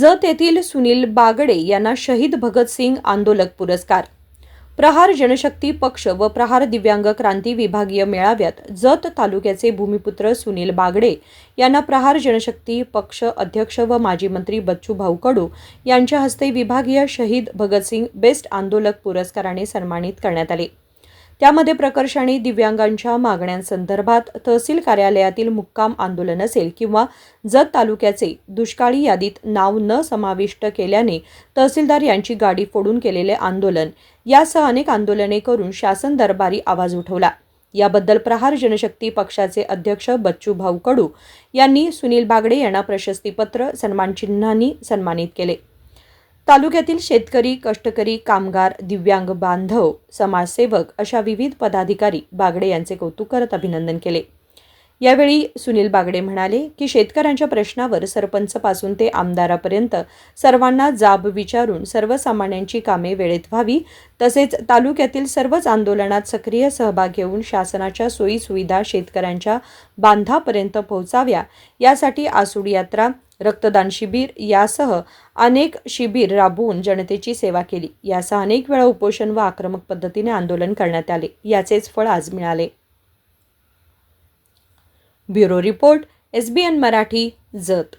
जत येथील सुनील बागडे यांना शहीद भगतसिंग आंदोलक पुरस्कार. प्रहार जनशक्ती पक्ष व प्रहार दिव्यांग क्रांती विभागीय मेळाव्यात जत तालुक्याचे भूमिपुत्र सुनील बागडे यांना प्रहार जनशक्ती पक्ष अध्यक्ष व माजी मंत्री बच्चू भाऊ कडू यांच्या हस्ते विभागीय शहीद भगतसिंग बेस्ट आंदोलक पुरस्काराने सन्मानित करण्यात आले. त्यामध्ये प्रकर्षाने दिव्यांगांच्या मागण्यांसंदर्भात तहसील कार्यालयातील मुक्काम आंदोलन असेल किंवा जत तालुक्याचे दुष्काळी यादीत नाव न समाविष्ट केल्याने तहसीलदार यांची गाडी फोडून केलेले आंदोलन. यासह अनेक आंदोलने करून शासन दरबारी आवाज उठवला. याबद्दल प्रहार जनशक्ती पक्षाचे अध्यक्ष बच्चू भाऊ कडू यांनी सुनील बागडे यांना प्रशस्तीपत्र सन्मानचिन्हांनी सन्मानित केले. तालुक्यातील शेतकरी कष्टकरी कामगार दिव्यांग बांधव समाजसेवक अशा विविध पदाधिकारी बागडे यांचे कौतुक करत अभिनंदन केले. यावेळी सुनील बागडे म्हणाले की शेतकऱ्यांच्या प्रश्नावर सरपंचपासून ते आमदारापर्यंत सर्वांना जाब विचारून सर्वसामान्यांची कामे वेळेत व्हावी तसेच तालुक्यातील सर्वच आंदोलनात सक्रिय सहभाग घेऊन शासनाच्या सोयीसुविधा शेतकऱ्यांच्या बांधापर्यंत पोहोचाव्या यासाठी आसूड यात्रा रक्तदान शिबिर यासह अनेक शिबिर राबवून जनतेची सेवा केली. यासह अनेक वेळा उपोषण व आक्रमक पद्धतीने आंदोलन करण्यात आले. याचेच फळ आज मिळाले. Bureau report S B N Marathi Jath.